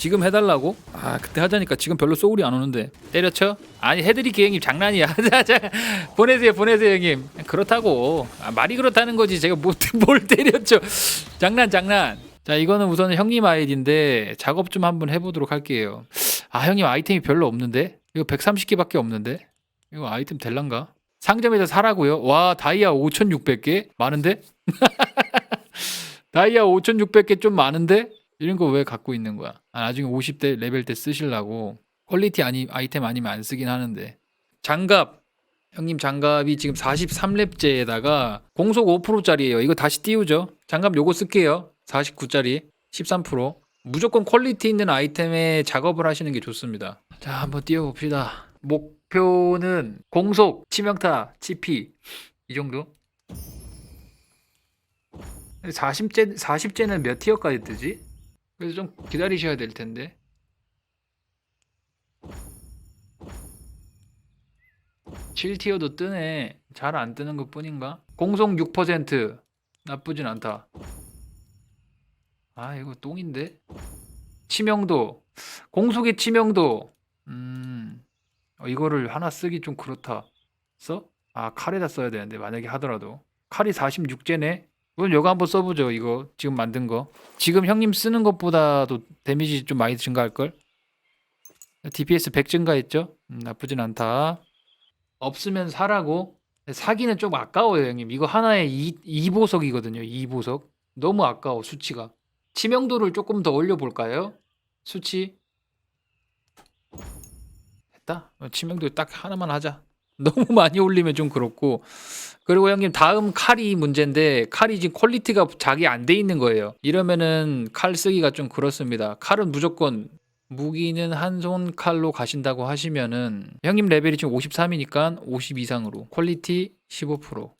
지금 해달라고? 아 그때 하자니까 지금 별로 소울이 안 오는데 때려쳐? 아니 해드릴게 형님 장난이야 자, 보내세요 보내세요 형님 그렇다고 아, 말이 그렇다는 거지 제가 뭐, 뭘 때렸죠 장난 장난 자 이거는 우선 형님 아이디인데 작업 좀 한번 해보도록 할게요 아 형님 아이템이 별로 없는데 이거 130개밖에 없는데 이거 아이템 될란가? 상점에서 사라고요? 와 다이아 5,600개 많은데? 다이아 5,600개 좀 많은데? 이런 거 왜 갖고 있는 거야? 아, 나중에 50대 레벨 때 쓰시려고 퀄리티 아니 아이템 아니면 안 쓰긴 하는데 장갑 형님 장갑이 지금 43렙째에다가 공속 5%짜리예요. 이거 다시 띄우죠. 장갑 요거 쓸게요. 49짜리 13% 무조건 퀄리티 있는 아이템에 작업을 하시는 게 좋습니다. 자 한번 띄워봅시다. 목표는 공속, 치명타, 치피 이 정도. 40제 40제는 몇 티어까지 뜨지? 그래서 좀 기다리셔야 될 텐데. 칠 티어도 뜨네. 잘 안 뜨는 것 뿐인가? 공속 6% 나쁘진 않다. 아 이거 똥인데? 치명도 공속의 치명도 음 어, 이거를 하나 쓰기 좀 그렇다. 써? 아 칼에다 써야 되는데 만약에 하더라도 칼이 46제네. 그럼 이거 한번 써보죠. 이거 지금 만든 거. 지금 형님 쓰는 것보다도 데미지 좀 많이 증가할 걸. DPS 100 증가했죠? 음, 나쁘진 않다. 없으면 사라고. 사기는 좀 아까워요, 형님. 이거 하나에 2, 2보석이거든요. 2보석. 너무 아까워, 수치가. 치명도를 조금 더 올려볼까요? 수치. 됐다. 어, 치명도 딱 하나만 하자. 너무 많이 올리면 좀 그렇고. 그리고 형님 다음 칼이 문제인데 칼이 지금 퀄리티가 자기 안 돼 있는 거예요. 이러면은 칼 쓰기가 좀 그렇습니다. 칼은 무조건 무기는 한 손 칼로 가신다고 하시면은 형님 레벨이 지금 53이니까 50 이상으로 퀄리티 15%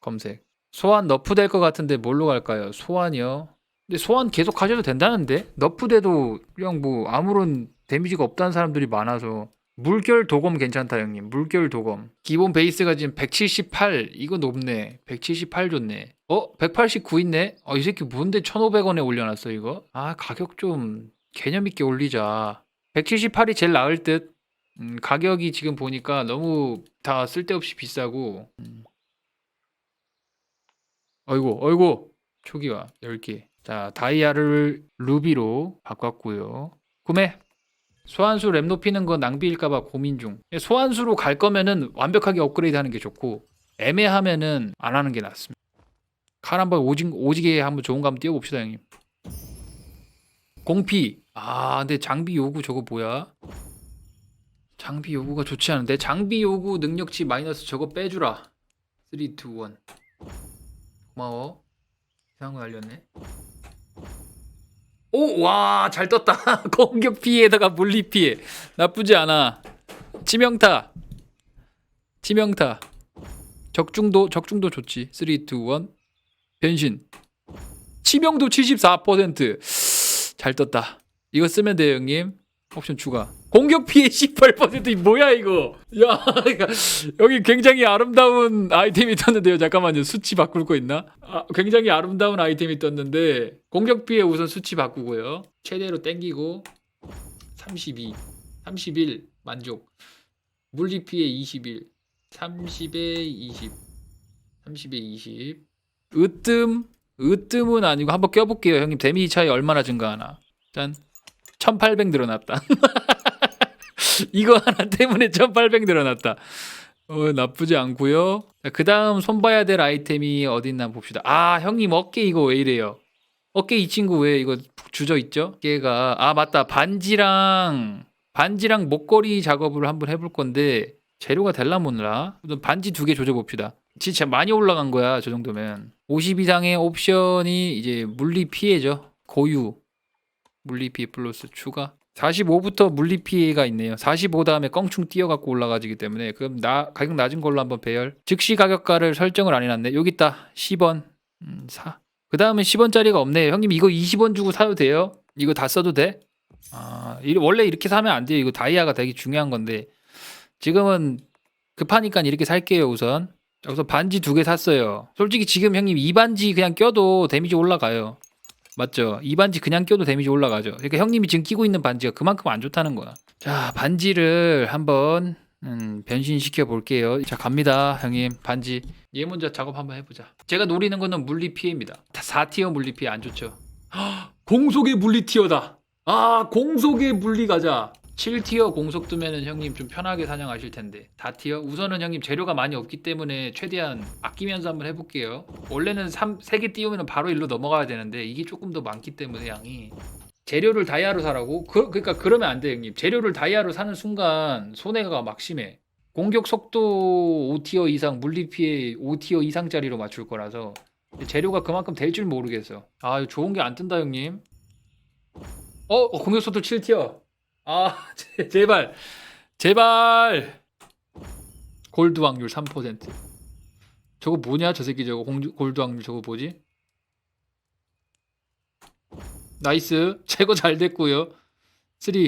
검색. 소환 너프 될 것 같은데 뭘로 갈까요? 소환이요. 근데 소환 계속 하셔도 된다는데 너프 돼도 그냥 뭐 아무런 데미지가 없다는 사람들이 많아서 물결 도검 괜찮다 형님. 물결 도검. 기본 베이스가 지금 178 이거 높네. 178 좋네. 어? 189 있네? 어 이 새끼 뭔데 1500원에 올려놨어 이거? 아 가격 좀 개념 있게 올리자. 178이 제일 나을 듯. 음, 가격이 지금 보니까 너무 다 쓸데없이 비싸고. 음. 어이구 어이구. 초기화 10개. 자 다이아를 루비로 바꿨고요. 구매 소환수 램 높이는 건 낭비일까봐 고민 중. 소환수로 갈 거면은 완벽하게 업그레이드 하는 게 좋고 애매하면은 안 하는 게 낫습니다. 칼 한번 오직 오지게 한번 좋은 거 한번 띄워봅시다 형님. 공피. 아 근데 장비 요구 저거 뭐야? 장비 요구가 좋지 않은데 장비 요구 능력치 마이너스 저거 빼주라. 3, 2, 1. 고마워. 이상한 거 알렸네. 오, 와, 잘 떴다. 공격 피해에다가 물리 피해. 나쁘지 않아. 치명타. 치명타. 적중도, 적중도 좋지. 3, 2, 1. 변신. 치명도 74%. 잘 떴다. 이거 쓰면 돼요, 형님. 옵션 추가. 공격 피해 18%이 뭐야 이거? 야, 그러니까 여기 굉장히 아름다운 아이템이 떴는데요. 잠깐만요. 수치 바꿀 거 있나? 아, 굉장히 아름다운 아이템이 떴는데 공격 피해 우선 수치 바꾸고요. 최대로 땡기고 32, 31 만족. 물리 피해 21, 30에 20, 30에 20. 으뜸, 으뜸은 아니고 한번 껴볼게요. 형님 데미지 차이 얼마나 증가하나? 짠. 1800 늘어났다. 이거 하나 때문에 1800 늘어났다. 어, 나쁘지 않고요. 그 다음 손봐야 될 아이템이 어디 있나 봅시다. 아, 형님 어깨 이거 왜 이래요? 어깨 이 친구 왜 이거 주저 있죠? 어깨가 아 맞다 반지랑 반지랑 목걸이 작업을 한번 해볼 건데 재료가 될라 몰라. 반지 두 개 조져 봅시다. 진짜 많이 올라간 거야 저 정도면. 50 이상의 옵션이 이제 물리 피해죠. 고유 물리 피해 플러스 추가. 45부터 물리 피해가 있네요. 45 다음에 껑충 뛰어갖고 올라가지기 때문에 그럼 나 가격 낮은 걸로 한번 배열. 즉시 가격가를 설정을 안 해놨네. 여기 있다. 10원. 음, 사. 그 다음에 10원짜리가 없네요. 형님 이거 20원 주고 사도 돼요? 이거 다 써도 돼? 아, 이- 원래 이렇게 사면 안 돼요. 이거 다이아가 되게 중요한 건데 지금은 급하니까 이렇게 살게요. 우선. 자, 우선 반지 두 개 샀어요. 솔직히 지금 형님 이 반지 그냥 껴도 데미지 올라가요. 맞죠? 이 반지 그냥 껴도 데미지 올라가죠. 그러니까 형님이 지금 끼고 있는 반지가 그만큼 안 좋다는 거야. 자, 반지를 한번 음, 변신시켜 볼게요. 자, 갑니다, 형님. 반지. 얘 먼저 작업 한번 해 보자. 제가 노리는 거는 물리 피해입니다. 4티어 물리 피해 안 좋죠. 헉, 공속의 물리 티어다. 아, 공속의 물리 가자. 7티어 공속 뜨면은 형님 좀 편하게 사냥하실 텐데. 4티어? 우선은 형님 재료가 많이 없기 때문에 최대한 아끼면서 한번 해볼게요. 원래는 3, 3개 띄우면 바로 일로 넘어가야 되는데 이게 조금 더 많기 때문에 양이. 재료를 다이아로 사라고? 그, 그러니까 그러면 안 돼 형님. 재료를 다이아로 사는 순간 손해가 막 심해. 공격 속도 5티어 이상 물리 피해 5티어 이상짜리로 맞출 거라서. 재료가 그만큼 될 줄 모르겠어. 아 좋은 게 안 뜬다 형님. 어 어, 공격 속도 7티어 아 제, 제발. 제발. 골드 확률 3% 저거 뭐냐 저 새끼 저거. 공주, 골드 확률 저거 뭐지? 나이스. 제거 잘 됐고요. 3 2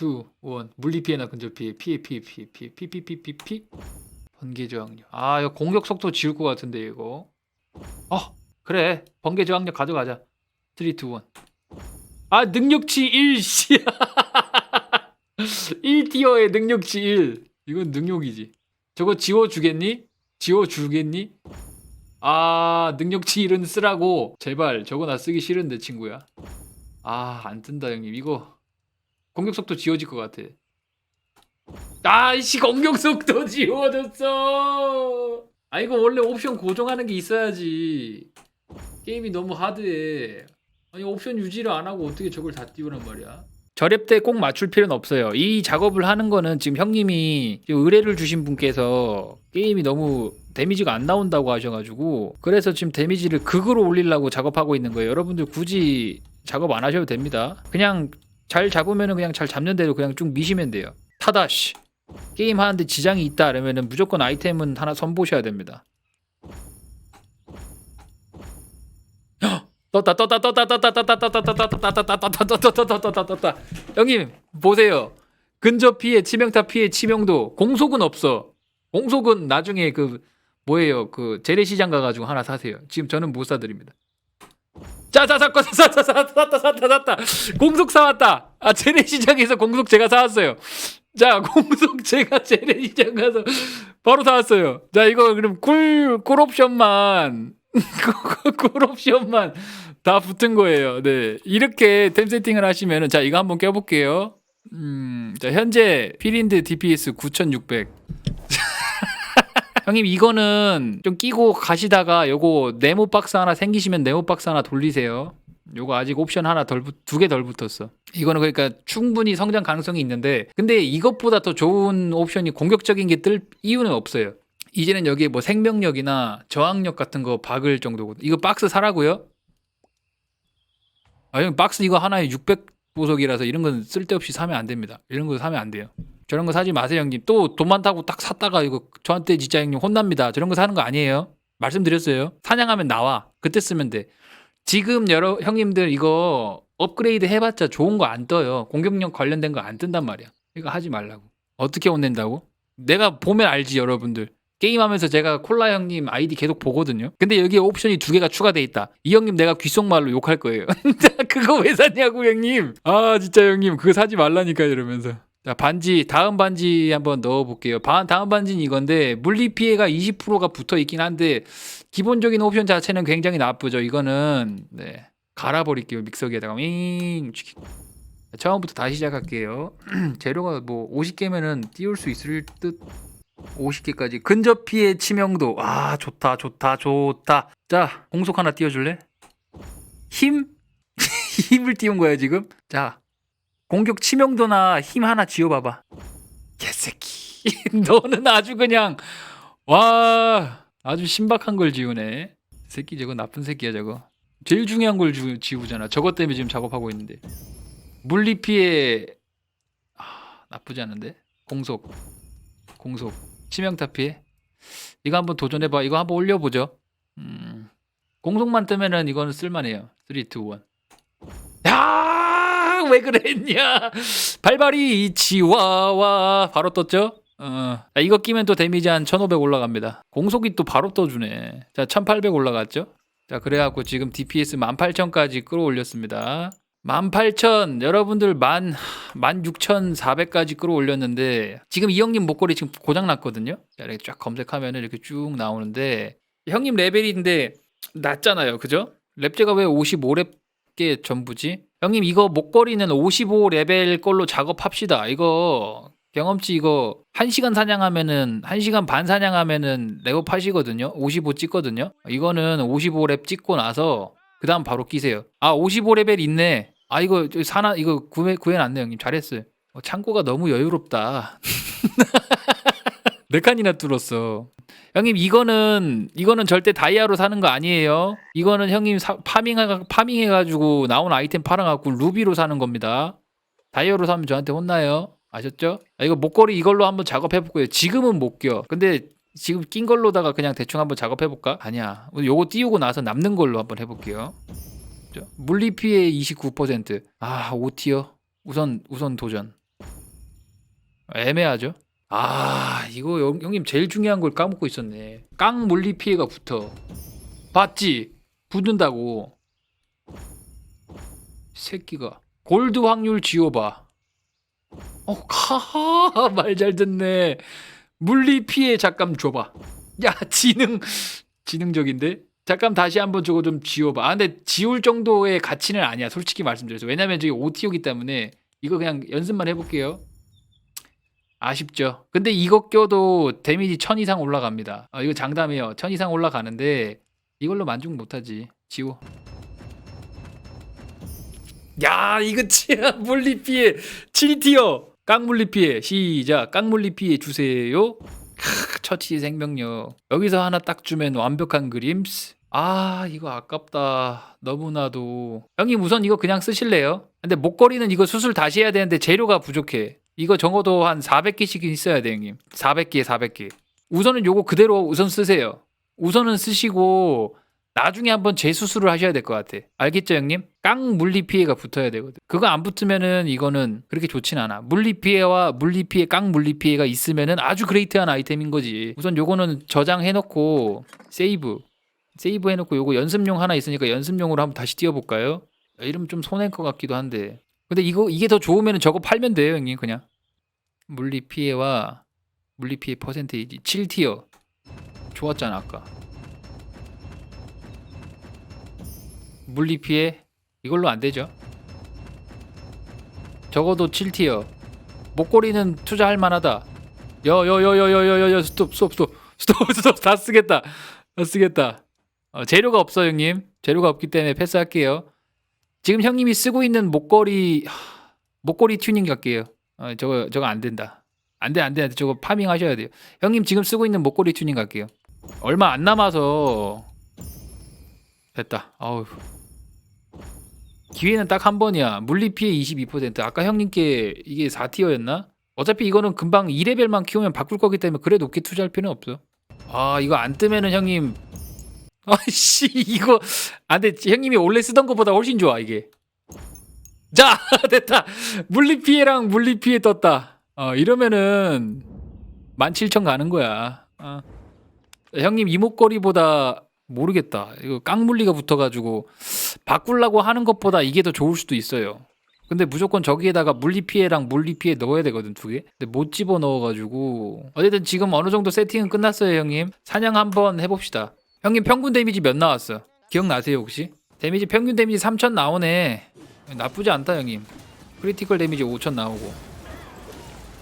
1 물리 피해나 근접 피해. 피해 피해 피해 피해. 피피피 피피. 번개 저항력 아 이거 공격 속도 지울 것 같은데 이거. 어 그래. 번개 저항력 가져가자. 3 2 1아 능력치 1 씨. 1티어의 능력치 1. 이건 능력이지. 저거 지워주겠니? 지워주겠니? 아, 능력치 1은 쓰라고. 제발, 저거 나 쓰기 싫은데, 친구야. 아, 안 뜬다, 형님. 이거. 공격 속도 지워질 것 같아. 아이씨, 공격 속도 지워졌어! 아, 이거 원래 옵션 고정하는 게 있어야지. 게임이 너무 하드해. 아니, 옵션 유지를 안 하고 어떻게 저걸 다 띄우란 말이야. 절입 때 꼭 맞출 필요는 없어요. 이 작업을 하는 거는 지금 형님이 의뢰를 주신 분께서 게임이 너무 데미지가 안 나온다고 하셔가지고 그래서 지금 데미지를 극으로 올리려고 작업하고 있는 거예요. 여러분들 굳이 작업 안 하셔도 됩니다. 그냥 잘 잡으면 그냥 잘 잡는 대로 그냥 쭉 미시면 돼요. 타다시 게임 하는데 지장이 있다 그러면은 무조건 아이템은 하나 선보셔야 됩니다. 떴다 떴다 떴다 떴다 떴다 떴다 떴다 떴다 떴다 떴다 떴다 떴다 떴다 형님 보세요 근접 피해 치명타 피해 치명도 공속은 없어 공속은 나중에 그 뭐예요 그 재래시장 가가지고 하나 사세요 지금 저는 못 사드립니다 자자 샀고 샀다 샀다 샀다 샀다 샀다 공속 사왔다 아 재래시장에서 공속 제가 사왔어요 자 공속 제가 재래시장 가서 바로 사왔어요 자 이거 그럼 꿀 꿀옵션만 꿀옵션만 다 붙은 거예요. 네. 이렇게 템 세팅을 하시면은 자, 이거 한번 껴 볼게요. 음. 자, 현재 피린드 DPS 9600. 형님 이거는 좀 끼고 가시다가 요거 네모 박스 하나 생기시면 네모 박스 하나 돌리세요. 요거 아직 옵션 하나 덜 두 개 덜 붙었어. 이거는 그러니까 충분히 성장 가능성이 있는데 근데 이것보다 더 좋은 옵션이 공격적인 게 뜰 이유는 없어요. 이제는 여기에 뭐 생명력이나 저항력 같은 거 박을 정도거든. 이거 박스 사라고요? 아, 형 박스 이거 하나에 600 보석이라서 이런 건 쓸데없이 사면 안 됩니다. 이런 거 사면 안 돼요. 저런 거 사지 마세요, 형님. 또 돈 많다고 딱 샀다가 이거 저한테 진짜 형님 혼납니다. 저런 거 사는 거 아니에요. 말씀드렸어요. 사냥하면 나와. 그때 쓰면 돼. 지금 여러 형님들 이거 업그레이드 해봤자 좋은 거 안 떠요. 공격력 관련된 거 안 뜬단 말이야. 이거 하지 말라고. 어떻게 혼낸다고? 내가 보면 알지, 여러분들. 게임하면서 제가 콜라 형님 아이디 계속 보거든요. 근데 여기에 옵션이 두 개가 추가돼 있다. 이 형님 내가 귓속말로 욕할 거예요. 그거 왜 샀냐고 형님. 아 진짜 형님 그거 사지 말라니까 이러면서. 자 반지 다음 반지 한번 넣어볼게요. 반 다음 반지는 이건데 물리 피해가 20%가 붙어 있긴 한데 기본적인 옵션 자체는 굉장히 나쁘죠. 이거는 네 갈아버릴게요 믹서기에다가 윙. 처음부터 다시 시작할게요. 재료가 뭐 50개면은 띄울 수 있을 듯 50개까지. 근접 피해 치명도. 아 좋다 좋다 좋다. 자 공속 하나 띄워줄래? 힘? 힘을 띄운 거야 지금? 자 공격 치명도나 힘 하나 지워봐봐. 개새끼. 너는 아주 그냥 와 아주 신박한 걸 지우네. 새끼 저거 나쁜 새끼야 저거. 제일 중요한 걸 지- 지우잖아. 저것 때문에 지금 작업하고 있는데. 물리 피해. 아, 나쁘지 않은데? 공속. 공속 치명타 피해 이거 한번 도전해봐 이거 한번 올려보죠 음, 공속만 뜨면은 이거는 쓸만해요 3, 2, 1 야, 왜 그랬냐? 발발이 치와와 바로 떴죠? 어, 자, 이거 끼면 또 데미지 한 1500 올라갑니다. 공속이 또 바로 떠주네. 자, 1800 올라갔죠? 자 그래갖고 지금 DPS 18,000까지 끌어올렸습니다 18,000 여러분들 만 16,400까지 끌어올렸는데 지금 이 형님 목걸이 지금 고장 났거든요 자 이렇게 쫙 검색하면 이렇게 쭉 나오는데 형님 레벨인데 낮잖아요 그죠? 랩제가 왜 55랩게 전부지? 형님 이거 목걸이는 55레벨 걸로 작업합시다 이거 경험치 이거 1시간 사냥하면은 1시간 반 사냥하면은 레벨 하시거든요. 55 찍거든요. 이거는 55렙 찍고 나서 그다음 바로 끼세요. 아, 55레벨 있네. 아, 이거 저 사나 이거 구해 구해 놨네, 형님. 잘했어요. 어, 창고가 너무 여유롭다. 네 칸이나 뚫었어. 형님 이거는 이거는 절대 다이아로 사는 거 아니에요. 이거는 형님 사, 파밍 파밍해 가지고 나온 아이템 팔아 갖고 루비로 사는 겁니다. 다이아로 사면 저한테 혼나요. 아셨죠? 아, 이거 목걸이 이걸로 한번 작업해 볼거예요 지금은 못 껴. 근데 지금 낀 걸로다가 그냥 대충 한번 작업해 볼까? 아니야. 요거 띄우고 나서 남는 걸로 한번 해 볼게요. 저, 물리 피해 29%. 아, 5티어. 우선 우선 도전. 애매하죠? 아, 이거 형- 형님 제일 중요한 걸 까먹고 있었네. 깡 물리 피해가 붙어. 봤지? 붙는다고. 새끼가. 골드 확률 지워봐. 어, 하하, 말 잘 듣네. 물리 피해 잠깐 줘봐. 야, 지능, 지능적인데? 잠깐 다시 한번 저거 좀 지워봐. 아, 근데 지울 정도의 가치는 아니야. 솔직히 말씀드려서. 왜냐면 저기 OTO기 때문에 이거 그냥 연습만 해볼게요. 아쉽죠. 근데 이거 껴도 데미지 1000 이상 올라갑니다. 아, 이거 장담이에요. 1000 이상 올라가는데 이걸로 만족 못하지. 지워. 야, 이거 진짜 물리 피해 7티어. 깡물리 피해 시작. 깡물리 피해 주세요. 크, 처치 생명력. 여기서 하나 딱 주면 완벽한 그림스. 아, 이거 아깝다. 너무나도. 형님 우선 이거 그냥 쓰실래요? 근데 목걸이는 이거 수술 다시 해야 되는데 재료가 부족해. 이거 적어도 한 400개씩 있어야 돼, 형님. 400개, 400개. 우선은 요거 그대로 우선 쓰세요. 우선은 쓰시고 나중에 한번 재수술을 하셔야 될 것 같아. 알겠죠, 형님? 깡 물리 피해가 붙어야 되거든. 그거 안 붙으면은 이거는 그렇게 좋진 않아. 물리 피해와 물리 피해, 깡 물리 피해가 있으면은 아주 그레이트한 아이템인 거지. 우선 요거는 저장해 놓고 세이브. 세이브 해 놓고 요거 연습용 하나 있으니까 연습용으로 한번 다시 띄워 볼까요? 이러면 좀 손해일 것 같기도 한데. 근데 이거 이게 더 좋으면은 저거 팔면 돼요, 형님, 그냥. 물리 피해와 물리 피해 퍼센테이지 7티어. 좋았잖아, 아까. 물리 피해 이걸로 안 되죠. 적어도 7티어. 목걸이는 투자할 만하다. 여여여여여여여 스톱 스톱 스톱 스톱 스톱 다 쓰겠다. 다 쓰겠다. 어, 재료가 없어 형님. 재료가 없기 때문에 패스할게요. 지금 형님이 쓰고 있는 목걸이 하, 목걸이 튜닝 갈게요. 어, 저거 저거 안 된다. 안 돼 안 돼 안 돼 저거 파밍 하셔야 돼요. 형님 지금 쓰고 있는 목걸이 튜닝 갈게요. 얼마 안 남아서 됐다. 아우 기회는 딱 한 번이야. 물리 피해 22%. 아까 형님께 이게 4티어였나? 어차피 이거는 금방 2레벨만 키우면 바꿀 거기 때문에 그래 높게 투자할 필요는 없어. 아 이거 안 뜨면은 형님 아씨 이거 안 돼 형님이 원래 쓰던 것보다 훨씬 좋아 이게. 자 됐다. 물리 피해랑 물리 피해 떴다. 어 이러면은 17,000 가는 거야. 어. 형님 이목걸이보다 모르겠다. 이거 깡물리가 붙어가지고 바꾸려고 하는 것보다 이게 더 좋을 수도 있어요. 근데 무조건 저기에다가 물리 피해랑 물리 피해 넣어야 되거든 두 개. 근데 못 집어 넣어가지고 어쨌든 지금 어느 정도 세팅은 끝났어요 형님. 사냥 한번 해봅시다. 형님 평균 데미지 몇 나왔어? 기억나세요 혹시? 데미지 평균 데미지 3천 나오네. 나쁘지 않다 형님. 크리티컬 데미지 5천 나오고.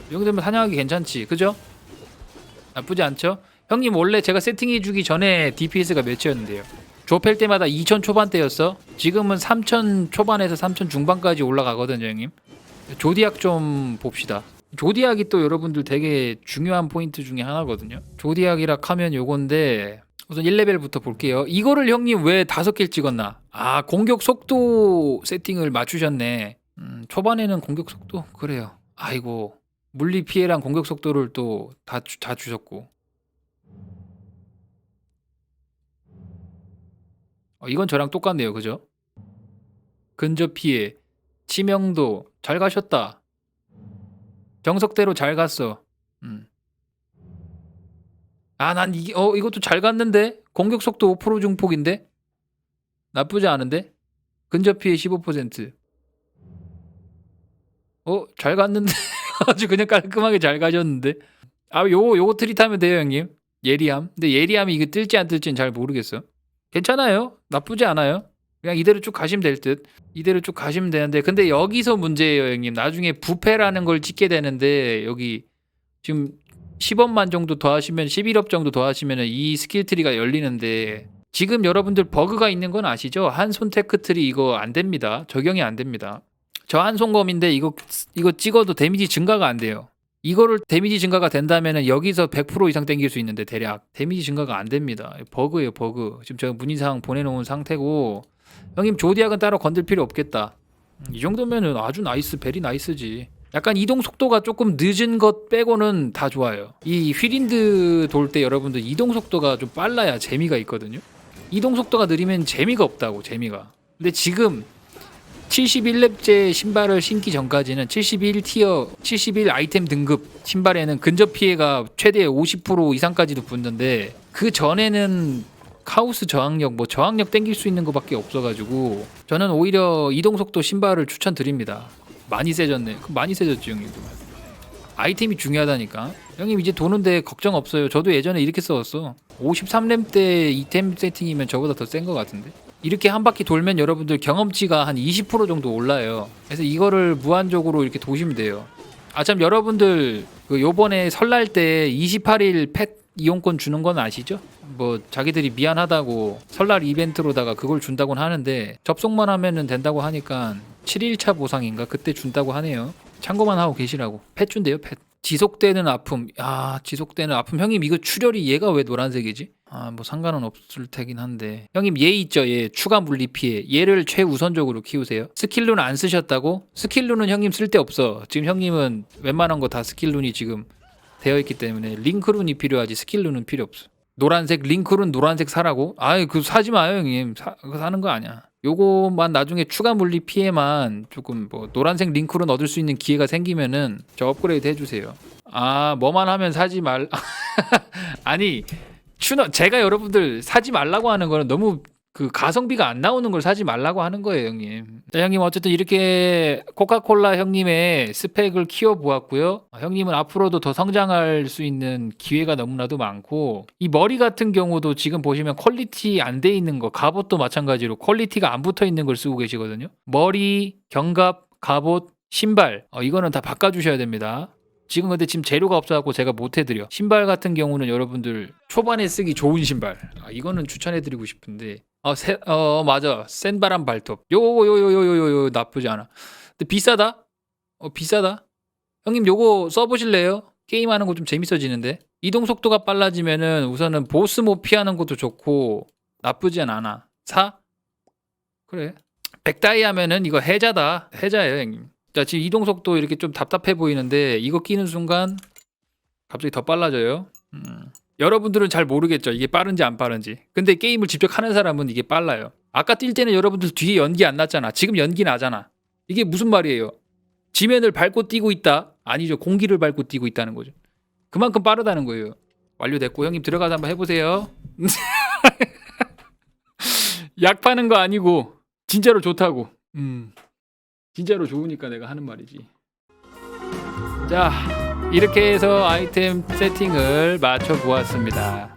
이 정도면 사냥하기 괜찮지, 그죠? 나쁘지 않죠? 형님 원래 제가 세팅해주기 전에 DPS가 몇이었는데요? 좁힐 때마다 2000 초반대였어. 지금은 3000 초반에서 3000 중반까지 올라가거든요, 형님. 조디악 좀 봅시다. 조디악이 또 여러분들 되게 중요한 포인트 중에 하나거든요. 조디악이라 하면 요건데 우선 1레벨부터 볼게요. 이거를 형님 왜 다섯 개를 찍었나? 아, 공격 속도 세팅을 맞추셨네. 음, 초반에는 공격 속도 그래요. 아이고. 물리 피해랑 공격 속도를 또 다 다 주셨고. 어, 이건 저랑 똑같네요. 그죠? 근접 피해, 치명도 잘 가셨다. 정석대로 잘 갔어. 음. 아, 난 이게 어 이것도 잘 갔는데 공격 속도 5% 중폭인데 나쁘지 않은데? 근접 피해 15%. 어, 잘 갔는데. 아주 그냥 깔끔하게 잘 가셨는데. 아, 요거 요거 트릿하면 돼요, 형님. 예리함. 근데 예리함이 이게 뜰지 안 뜰지는 잘 모르겠어. 괜찮아요. 나쁘지 않아요. 그냥 이대로 쭉 가시면 될 듯. 이대로 쭉 가시면 되는데 근데 여기서 문제예요, 형님. 나중에 부패라는 걸 찍게 되는데 여기 지금 10업만 정도 더 하시면 11업 정도 더 하시면 이 스킬 트리가 열리는데 지금 여러분들 버그가 있는 건 아시죠? 한손 테크 트리 이거 안 됩니다. 적용이 안 됩니다. 저 한손검인데 이거 이거 찍어도 데미지 증가가 안 돼요. 이거를 데미지 증가가 된다면은 여기서 100% 이상 땡길 수 있는데 대략 데미지 증가가 안 됩니다. 버그예요, 버그. 지금 제가 문의사항 보내놓은 상태고 형님 조디악은 따로 건들 필요 없겠다. 음, 이 정도면은 아주 나이스, 베리 나이스지. 약간 이동 속도가 조금 늦은 것 빼고는 다 좋아요. 이 휘린드 돌 때 여러분들 이동 속도가 좀 빨라야 재미가 있거든요. 이동 속도가 느리면 재미가 없다고 재미가. 근데 지금 71렙째 신발을 신기 전까지는 71티어, 71 아이템 등급 신발에는 근접 피해가 최대 50% 이상까지도 붙는데 그 전에는 카우스 저항력, 뭐 저항력 땡길 수 있는 것밖에 없어가지고 저는 오히려 이동 속도 신발을 추천드립니다. 많이 세졌네. 많이 세졌지 형님도. 아이템이 중요하다니까. 형님 이제 도는데 걱정 없어요. 저도 예전에 이렇게 썼어. 53렘 때 이템 세팅이면 저보다 더 센 것 같은데. 이렇게 한 바퀴 돌면 여러분들 경험치가 한 20% 정도 올라요. 그래서 이거를 무한적으로 이렇게 도시면 돼요. 아 참 여러분들 그 요번에 설날 때 28일 펫 이용권 주는 건 아시죠? 뭐 자기들이 미안하다고 설날 이벤트로다가 그걸 준다고는 하는데 접속만 하면은 된다고 하니까 7일차 보상인가 그때 준다고 하네요. 참고만 하고 계시라고. 펫 준대요, 펫. 지속되는 아픔. 아, 지속되는 아픔. 형님 이거 출혈이 얘가 왜 노란색이지? 아, 뭐 상관은 없을 테긴 한데. 형님 얘 있죠, 얘 추가 물리 피해. 얘를 최우선적으로 키우세요. 스킬룬 안 쓰셨다고? 스킬룬은 형님 쓸데 없어. 지금 형님은 웬만한 거 다 스킬룬이 지금 되어 있기 때문에 링크룬이 필요하지 스킬룬은 필요 없어. 노란색 링크룬 노란색 사라고? 아이 그 사지 마요 형님. 사, 그거 사는 거 아니야. 요거만 나중에 추가 물리 피해만 조금 뭐 노란색 링크룬 얻을 수 있는 기회가 생기면은 저 업그레이드 해주세요. 아 뭐만 하면 사지 말. 아니 추너 제가 여러분들 사지 말라고 하는 거는 너무 그 가성비가 안 나오는 걸 사지 말라고 하는 거예요, 형님. 자, 형님 어쨌든 이렇게 코카콜라 형님의 스펙을 키워 보았고요. 아, 형님은 앞으로도 더 성장할 수 있는 기회가 너무나도 많고 이 머리 같은 경우도 지금 보시면 퀄리티 안 돼 있는 거, 갑옷도 마찬가지로 퀄리티가 안 붙어 있는 걸 쓰고 계시거든요. 머리, 견갑, 갑옷, 신발 어, 이거는 다 바꿔주셔야 됩니다. 지금 근데 지금 재료가 없어갖고 제가 못 해드려. 신발 같은 경우는 여러분들 초반에 쓰기 좋은 신발. 아, 이거는 추천해드리고 싶은데. 어, 세, 어 맞아. 센 바람 발톱. 요거 요요 요 요 요 나쁘지 않아. 근데 비싸다. 어 비싸다. 형님 요거 써보실래요? 게임하는 거 좀 재밌어지는데. 이동 속도가 빨라지면은 우선은 보스 못 피하는 것도 좋고 나쁘진 않아. 사? 그래. 백다이 하면은 이거 해자다. 해자예요, 형님. 자, 지금 이동 속도 이렇게 좀 답답해 보이는데 이거 끼는 순간 갑자기 더 빨라져요. 음. 여러분들은 잘 모르겠죠. 이게 빠른지 안 빠른지. 근데 게임을 직접 하는 사람은 이게 빨라요. 아까 뛸 때는 여러분들 뒤에 연기 안 났잖아. 지금 연기 나잖아. 이게 무슨 말이에요? 지면을 밟고 뛰고 있다? 아니죠. 공기를 밟고 뛰고 있다는 거죠. 그만큼 빠르다는 거예요. 완료됐고 형님 들어가서 한번 해보세요. 약 파는 거 아니고 진짜로 좋다고. 음. 진짜로 좋으니까 내가 하는 말이지. 자, 이렇게 해서 아이템 세팅을 맞춰 보았습니다.